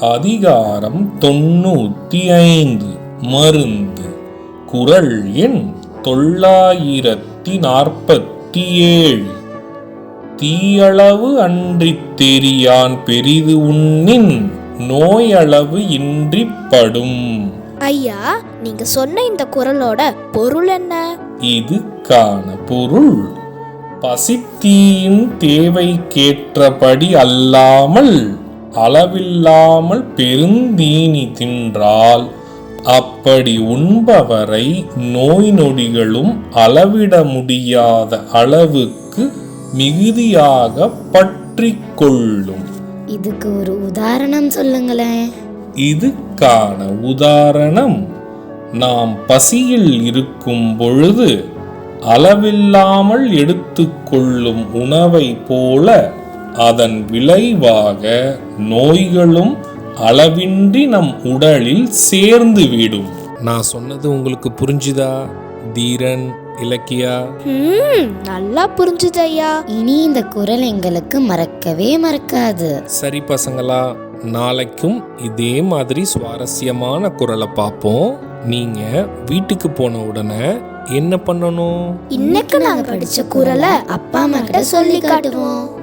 அதிகாரம் தொண்ணூத்தி ஐந்து மருந்து. குறள் எண் தொள்ளாயிரத்தி நாற்பத்தி ஏழு தீயளவு அன்றித் தெரியான் பெரிது உண்ணின் நோயளவு இன்றிப்படும் ஐயா நீங்க சொன்ன இந்த குரலோட பொருள் என்ன? இதுக்கான பொருள். பசித்தீயின் தேவைக்கேற்றபடி அல்லாமல் அளவில்லாமல் பெருந்தீனி தின்றால் அப்படி உண்பவரை நோய் நொடிகளும் அளவிட முடியாத அளவுக்கு மிகுதியாக பற்றிக் கொள்ளும். இதுக்கு ஒரு உதாரணம் சொல்லுங்களேன். இதுக்கான உதாரணம் நாம் பசியில் இருக்கும் பொழுது அளவில்லாமல் எடுத்துக்கொள்ளும் உணவை போல அதன் விளைவாக நோய்களும் அளவின்றி நம் உடலில் சேர்ந்து விடும். நான் சொன்னது உங்களுக்கு புரிஞ்சுதா தீரன் இலக்கியா? ம் நல்லா புரிஞ்சுது ஐயா இனி இந்த குரல் எங்களுக்கு மறக்கவே மறக்காது. சரி பசங்களா நாளைக்கும் இதே மாதிரி சுவாரஸ்யமான குரலை பார்ப்போம். நீங்க வீட்டுக்கு போன உடனே என்ன பண்ணணும்? இன்னைக்கு நாங்க படிச்ச குரலை அப்பா அம்மா கிட்ட சொல்லி காட்டுவோம்.